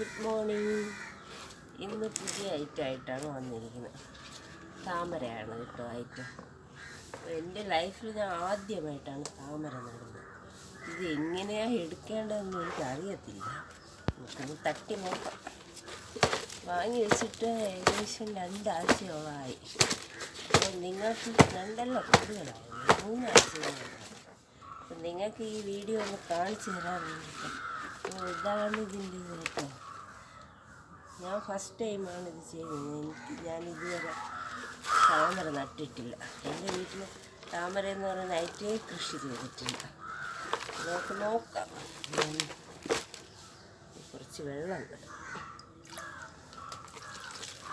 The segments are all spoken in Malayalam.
ഗുഡ് മോർണിംഗ് ഇന്ന് പുതിയ ഐറ്റം ഐറ്റമായിട്ടാണ് വന്നിരിക്കുന്നത്. താമരയാണ് കേട്ടോ ഐറ്റം എന്റെ ലൈഫിൽ ഞാൻ ആദ്യമായിട്ടാണ് താമര നടുന്നത്. ഇത് എങ്ങനെയാണ് എടുക്കേണ്ടതെന്ന് എനിക്ക് അറിയത്തില്ല നമുക്കൊന്ന് തട്ടി നോക്കാം. വാങ്ങി വെച്ചിട്ട് ഏകദേശം രണ്ടാഴ്ചയോളമായി അപ്പോൾ നിങ്ങൾക്ക് രണ്ടല്ല കൂടുതലായി. മൂന്നാഴ്ചയോളമായി അപ്പം നിങ്ങൾക്ക് ഈ വീഡിയോ ഒന്ന് കാണിച്ചു തരാൻ വേണ്ടിയിട്ട്. ഇതാണ് ഇതിന്റെ ഇത് കേട്ടോ. ഞാൻ ഫസ്റ്റ് ടൈമാണ് ഇത് ചെയ്യുന്നത്. എനിക്ക് ഞാൻ ഇതുവരെ താമര നട്ടിട്ടില്ല. എന്റെ വീട്ടിൽ താമര എന്ന് പറയുന്ന ഐറ്റേ കൃഷി ചെയ്തിട്ടില്ല. നമുക്ക് നോക്കാം. കുറച്ച് വെള്ളം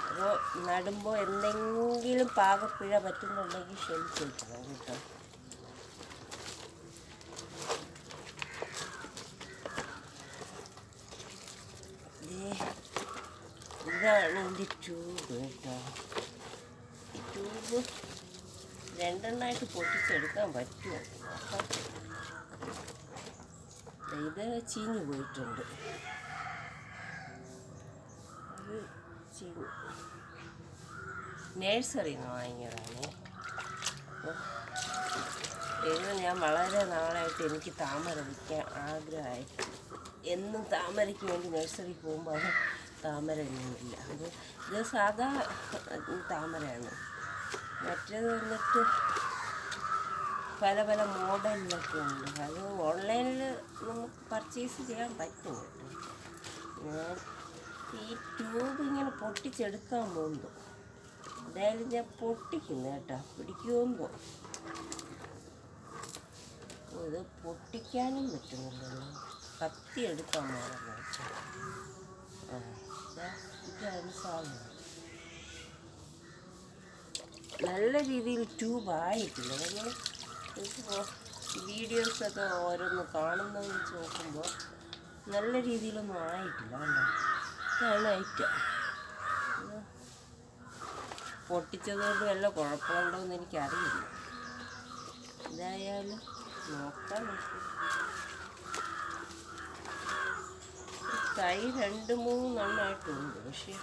അപ്പോൾ നടുമ്പോൾ എന്തെങ്കിലും പാകപ്പിഴ പറ്റുന്നുണ്ടെങ്കിൽ ക്ഷമിച്ചേക്കണം കേട്ടോ. ദേ, ഇതാണ് എന്റെ ട്യൂബ് കേട്ടോ ഈ പൊട്ടിച്ചെടുക്കാൻ പറ്റുമോ? ഇത് ചീഞ്ഞു പോയിട്ടുണ്ട്. ഇത് ചീഞ്ഞു. നേഴ്സറിയിൽ നിന്ന് വാങ്ങിയതാണേ. ഇത് ഞാൻ വളരെ നാളായിട്ട് എനിക്ക് താമര വിൽക്കാൻ ആഗ്രഹമായി എന്നും താമരയ്ക്ക് വേണ്ടി നഴ്സറി പോകുമ്പോൾ അത് താമര ഒന്നുമില്ല. അത് ഇത് സാധാ താമരയാണ്. മറ്റേത് വന്നിട്ട് പല പല മോഡലിലൊക്കെ ഉണ്ട്. അത് ഓൺലൈനിൽ നമുക്ക് പർച്ചേസ് ചെയ്യാൻ പറ്റും ഈ ട്യൂബ് ഇങ്ങനെ പൊട്ടിച്ചെടുക്കാൻ പോകുന്നു. എന്തായാലും ഞാൻ പൊട്ടിക്കുന്നു കേട്ടോ. പിടിക്കുമ്പോൾ ഇത് പൊട്ടിക്കാനും പറ്റുന്നില്ലല്ലോ. കത്തി എടുക്കാൻ മറന്നു നല്ല രീതിയിൽ ട്യൂബ് ആയിട്ടില്ല നമ്മൾ ഒക്കെ ഓരോന്ന് കാണുന്നത് വെച്ച് നോക്കുമ്പോൾ നല്ല രീതിയിലൊന്നും ആയിട്ടില്ല കണ്ടോ? ഇതാണ് ഐറ്റം പൊട്ടിച്ചതുകൊണ്ട് വല്ല കുഴപ്പമുണ്ടോ എന്ന് എനിക്കറിയില്ല. എന്തായാലും നോക്കാം നമുക്ക്. തൈ രണ്ട് മൂന്നെണ്ണമായിട്ടുണ്ട് പക്ഷേ.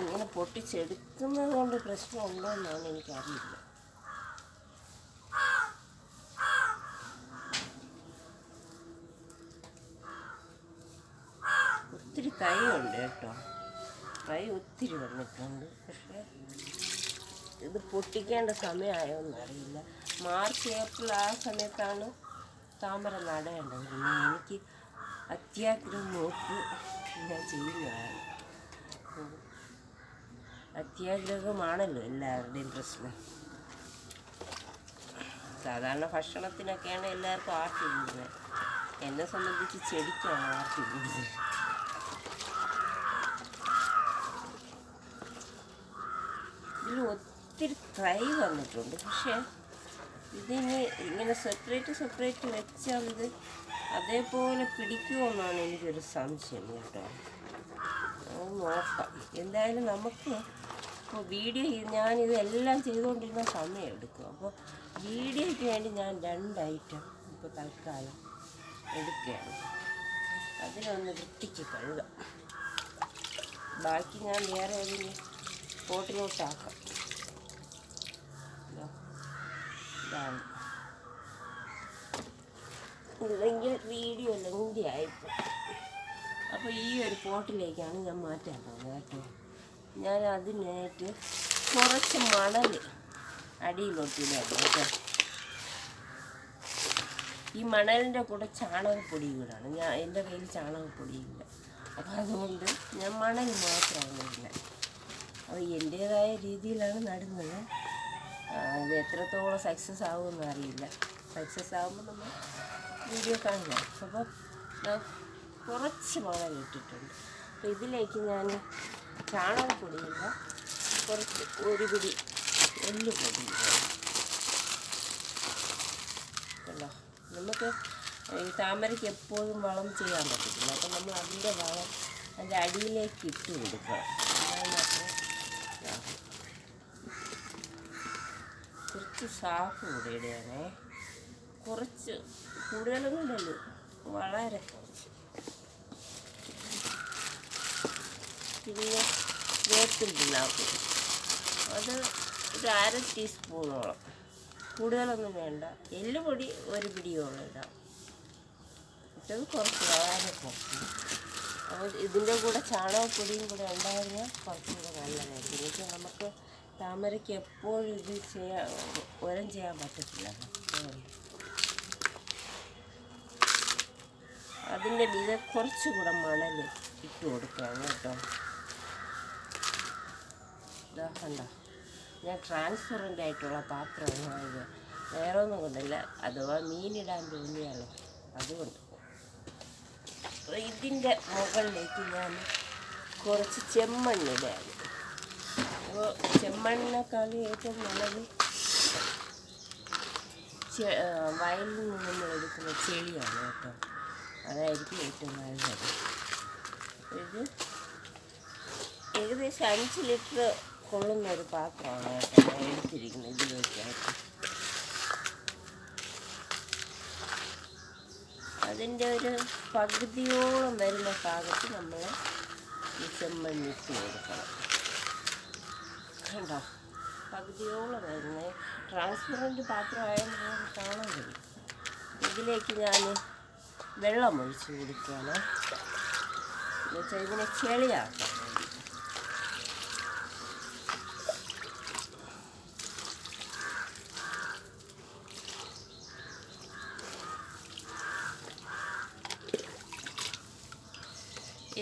ഇങ്ങനെ പൊട്ടിച്ചെടുക്കുന്നത് കൊണ്ട് പ്രശ്നമുണ്ടോ എന്നാണ് എനിക്കറിയില്ല. ഒത്തിരി തൈയുണ്ട് കേട്ടോ. തൈ ഒത്തിരി വന്നിട്ടുണ്ട്. പക്ഷേ ഇത് പൊട്ടിക്കേണ്ട സമയമായോന്നറിയില്ല മാർച്ച് ഏപ്രിൽ ആ സമയത്താണ് താമര നടേണ്ടത്. എനിക്ക് അത്യാഗ്രഹം നോക്കി ഞാൻ ചെയ്യുന്നതാണ്. അത്യാഗ്രഹമാണല്ലോ എല്ലാവരുടെയും പ്രശ്നം. സാധാരണ ഭക്ഷണത്തിനൊക്കെയാണ് എല്ലാവർക്കും ആർത്തി കൂടുതൽ എന്നെ സംബന്ധിച്ച് ചെടിക്കാണ് ആർത്തി കൂടുതൽ ഇതിൽ ഒത്തിരി ട്രൈ വന്നിട്ടുണ്ട്. പക്ഷേ ഇതിന് ഇങ്ങനെ സെപ്പറേറ്റ് സെപ്പറേറ്റ് വെച്ചാൽ ഇത് അതേപോലെ പിടിക്കുമെന്നാണ് എനിക്കൊരു സംശയം കേട്ടോ. നോക്കാം. എന്തായാലും നമുക്ക് ഇപ്പോൾ വീഡിയോ ഞാനിത് എല്ലാം ചെയ്തുകൊണ്ടിരുന്ന സമയം എടുക്കും. അപ്പോൾ വീഡിയോയ്ക്ക് വേണ്ടി ഞാൻ രണ്ട് ഐറ്റം ഇപ്പോൾ തൽക്കാലം എടുക്കുകയാണ്. അതിനൊന്ന് വൃത്തിക്ക് കഴുകാം. ബാക്കി ഞാൻ വേറെ ഏതെങ്കിലും പോട്ടിലോട്ടാക്കാം ഇതാ. ഇതാണ് ഇല്ലെങ്കിൽ വീഡിയോ ലെങ്തി ആയിപ്പോ അപ്പോൾ ഈ ഒരു പോട്ടിലേക്കാണ് ഞാൻ മാറ്റാൻ പോകുന്നത് കേട്ടോ. ഞാൻ അതിനായിട്ട് കുറച്ച് മണൽ അടിയിലോട്ടിലാണ് കേട്ടോ. ഈ മണലിന്റെ കൂടെ ചാണകപ്പൊടി കൂടാണ് ഞാൻ എന്റെ കയ്യിൽ ചാണകപ്പൊടിയില്ല അപ്പോൾ അതുകൊണ്ട് ഞാൻ മണൽ മാത്രമാണ് ഇടുന്നത്. അപ്പോൾ എന്റേതായ രീതിയിലാണ് നടുന്നത്. അത് എത്രത്തോളം സക്സസ് ആകുമെന്ന് അറിയില്ല. സക്സസ് ആകുമ്പോൾ നമ്മൾ വീഡിയോ കാണുന്നത് അപ്പോൾ കുറച്ച് മുളക് ഇട്ടിട്ടുണ്ട്. അപ്പോൾ ഇതിലേക്ക് ഞാൻ ചാണകപ്പൊടിയില്ല കുറച്ച് ഒരു പിടി എല്ലുപൊടി കണ്ടോ? നമുക്ക് ഈ താമരയ്ക്ക് എപ്പോഴും വളം ചെയ്യാൻ പറ്റത്തില്ല. അപ്പം നമ്മൾ അതിന്റെ വളം അതിന്റെ അടിയിലേക്ക് ഇട്ട് കൊടുക്കുക. കുറച്ച് സാഫ് കൂടെ ഇടുകയാണേ. കുറച്ച് കൂടുതലൊന്നും ഇടല്ലോ വളരെ. പിന്നെ പിണ്ണാക്ക് അത് ഒരു അര ടീസ്പൂണോളം. കൂടുതലൊന്നും വേണ്ട. എല്ലുപൊടി ഒരു പിടിയോളം ഇടാം. മറ്റത് കുറച്ച് വളരെ കുറച്ച്. അപ്പോൾ ഇതിന്റെ കൂടെ ചാണകപ്പൊടിയും കൂടെ ഉണ്ടായിരുന്നാൽ കുറച്ചും കൂടെ നല്ലതായിരിക്കും. എന്നുവെച്ചാൽ നമുക്ക് താമരയ്ക്ക് എപ്പോഴും ഇത് ചെയ്യാൻ ഉരം ചെയ്യാൻ പറ്റത്തില്ല അതുകൊണ്ട്. അതിന്റെ ഇത് കുറച്ചുകൂടെ മണൽ ഇട്ട് കൊടുക്കുകയാണ് കേട്ടോ. കണ്ടോ. ഞാൻ ട്രാൻസ്പെറന്റ് ആയിട്ടുള്ള പാത്രമാണ് വേറെ ഒന്നും കൊണ്ടല്ല. അഥവാ മീനിടാൻ തോന്നിയാലോ അതുകൊണ്ട് ഇതിന്റെ മുകളിലേക്ക് ഞാൻ കുറച്ച് ചെമ്മണ്ണിടുകയാണ് അപ്പോൾ ചെമ്മണ്ണിനേക്കാൾ ഏറ്റവും നല്ലത് വയലിൽ നിന്ന് നമ്മൾ എടുക്കുന്ന ചെളിയാണ് കേട്ടോ. അതായിരിക്കും ഏറ്റവും നല്ലത്. ഇത് ഏകദേശം അഞ്ച് ലിറ്റർ കൊള്ളുന്ന ഒരു പാത്രമാണ് കേട്ടോ എടുത്തിരിക്കുന്നത് ഇതിലേക്കായിട്ട്. അതിന്റെ ഒരു പകുതിയോളം വരുന്ന ഭാഗത്ത് നമ്മൾ ഈ ചെമ്മണ്ണിട്ട് കൊടുക്കണം. കണ്ടോ? പകുതിയോളം വരുന്നത്. ട്രാൻസ്പെറന്റ് പാത്രമായതുകൊണ്ട് നമുക്ക് കാണാൻ കഴിയും. ഇതിലേക്ക് ഞാൻ വെള്ളം ഒഴിച്ച് കൊടുക്കുകയാണ് എന്നുവെച്ചാൽ ഇതിനെ ചെളിയാക്കാം.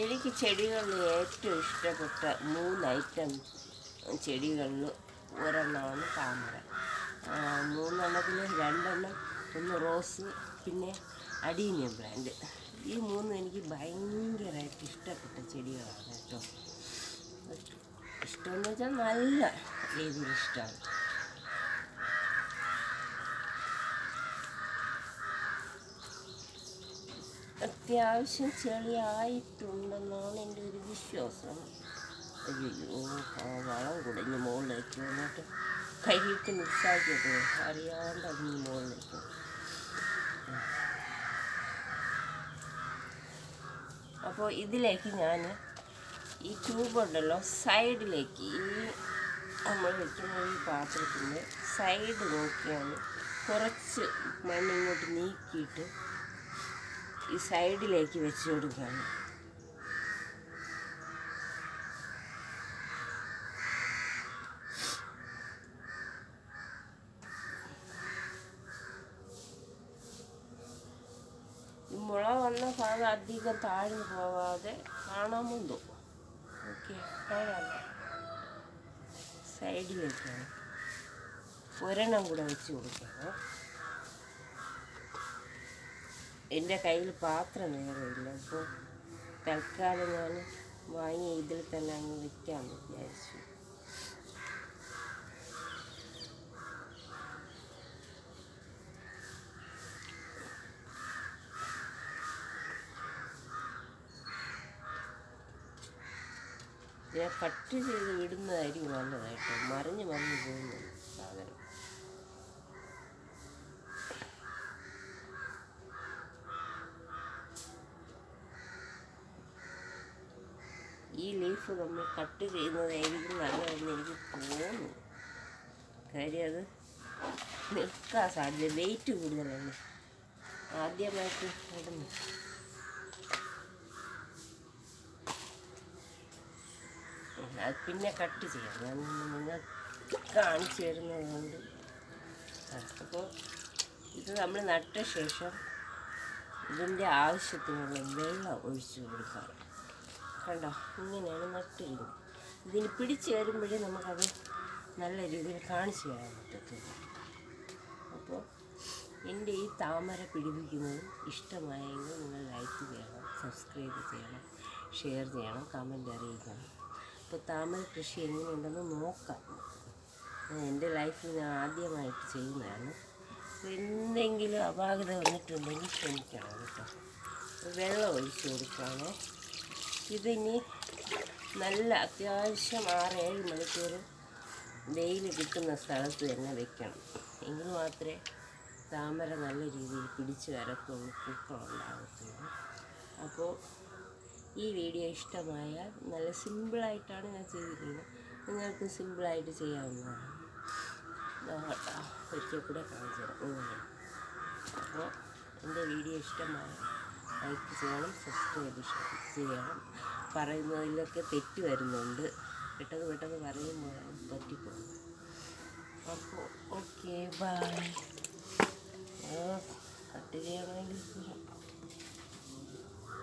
എനിക്ക് ചെടികളിൽ ഏറ്റവും ഇഷ്ടപ്പെട്ട മൂന്ന് ഐറ്റം ചെടികളിൽ ഒരെണ്ണമാണ് താമര. മൂന്നെണ്ണത്തിൽ രണ്ടെണ്ണം ഒന്ന് റോസ് പിന്നെ അഡീനിയം ബ്രാൻഡ്. ഈ മൂന്നും എനിക്ക് ഭയങ്കരമായിട്ട് ഇഷ്ടപ്പെട്ട ചെടികളാണ് കേട്ടോ. ഇഷ്ടമെന്ന് വെച്ചാൽ നല്ല രീതിയിൽ ഇഷ്ടമാണ്. അത്യാവശ്യം ചെളിയായിട്ടുണ്ടെന്നാണ് എന്റെ ഒരു വിശ്വാസം. അയ്യോ വളം കുടഞ്ഞ് മുകളിലേക്ക് വന്നിട്ട് കൈയിട്ട് മിക്സാക്കിയത് അറിയാണ്ട് അതിന് മുകളിലേക്ക് അപ്പോൾ ഇതിലേക്ക് ഞാൻ ഈ ട്യൂബ് ഉണ്ടല്ലോ സൈഡിലേക്ക് ഈ നമ്മൾ വെക്കുന്ന ഈ പാത്രത്തിന്റെ സൈഡ് നോക്കിയാണ് കുറച്ച് മണ്ണിങ്ങോട്ട് നീക്കിയിട്ട് ഈ സൈഡിലേക്ക് വെച്ച് കൊടുക്കുകയാണ് ഈ മുള ഭാഗം അധികം താഴ്ന്നു പോവാതെ കാണാൻ കാണാമുണ്ടോ ഓക്കെ പാടല്ല സൈഡിൽ വെച്ചാണ് ഒരെണ്ണം കൂടെ വെച്ച് കൊടുക്കണം. എന്റെ കയ്യിൽ പാത്രം നേരെയില്ല അപ്പോൾ തൽക്കാലം ഞാൻ വാങ്ങി ഇതിൽ തന്നെ അങ്ങ് വെക്കാമെന്ന് വിചാരിച്ചു. ഞാൻ കട്ട് ചെയ്ത് വിടുന്നതായിരിക്കും നല്ലതായിട്ട്. മറിഞ്ഞ് മറിഞ്ഞ് പോകുന്നു സാധനം. ഈ ലീഫ് നമ്മൾ കട്ട് ചെയ്യുന്നതായിരിക്കും നല്ലതെന്ന് എനിക്ക് തോന്നുന്നു. കാര്യം അത് നിൽക്കാൻ സാധ്യത വെയിറ്റ് കൂടുതലാണ്. ആദ്യമായിട്ട് ഇടുന്നു അത് പിന്നെ കട്ട് ചെയ്യാം. ഞാൻ നിങ്ങൾ കാണിച്ചു തരുന്നത് കൊണ്ട് അപ്പോൾ ഇത് നമ്മൾ നട്ട ശേഷം ഇതിന്റെ ആവശ്യത്തിനുള്ള വെള്ളം ഒഴിച്ചു കൊടുക്കാം. കണ്ടോ? ഇങ്ങനെയാണ് നട്ടിരുന്നത് ഇതിന് പിടിച്ച് വരുമ്പോഴേ നമുക്കത് നല്ല രീതിയിൽ കാണിച്ചു തരാൻ പറ്റത്തുള്ളൂ. അപ്പോൾ എന്റെ ഈ താമര പിടിപ്പിക്കുന്നത് ഇഷ്ടമായെങ്കിൽ നിങ്ങൾ ലൈക്ക് ചെയ്യണം സബ്സ്ക്രൈബ് ചെയ്യണം ഷെയർ ചെയ്യണം കമന്റ് അറിയിക്കണം. അപ്പോൾ താമര കൃഷി എങ്ങനെയുണ്ടെന്ന് നോക്കാം. എന്റെ ലൈഫിൽ ഞാൻ ആദ്യമായിട്ട് ചെയ്യുന്നതാണ്. എന്തെങ്കിലും അപാകത വന്നിട്ടുണ്ടെങ്കിൽ ക്ഷമിക്കണം കേട്ടോ. വെള്ളം ഒഴിച്ച് കൊടുക്കുകയാണ് ഇതിനി നല്ല അത്യാവശ്യം ആറ് ഏഴ് മണിക്കൂർ വെയിൽ കിട്ടുന്ന സ്ഥലത്ത് തന്നെ വെക്കണം. എങ്കിൽ മാത്രമേ താമര നല്ല രീതിയിൽ പിടിച്ച് വരത്തുള്ളൂ പൂക്കളുണ്ടാകത്തുള്ളൂ അപ്പോൾ ഈ വീഡിയോ ഇഷ്ടമായാൽ നല്ല സിമ്പിളായിട്ടാണ് ഞാൻ ചെയ്തിരിക്കുന്നത്. നിങ്ങൾക്ക് സിമ്പിളായിട്ട് ചെയ്യാവുന്നതാണ്. ഒരിക്കൽ കൂടെ കാണിച്ചു തരാം. അപ്പോൾ എന്റെ വീഡിയോ ഇഷ്ടമായ ലൈക്ക് ചെയ്യണം സബ്സ്ക്രൈബ് ചെയ്യണം. പറയുന്നതിലൊക്കെ തെറ്റ് വരുന്നുണ്ട്. പെട്ടെന്ന് പെട്ടെന്ന് പറയുമ്പോൾ പറ്റിപ്പോകും. അപ്പോൾ ഓക്കെ ബൈ. കട്ട് ചെയ്യണമെങ്കിൽ ചെയ്യാം.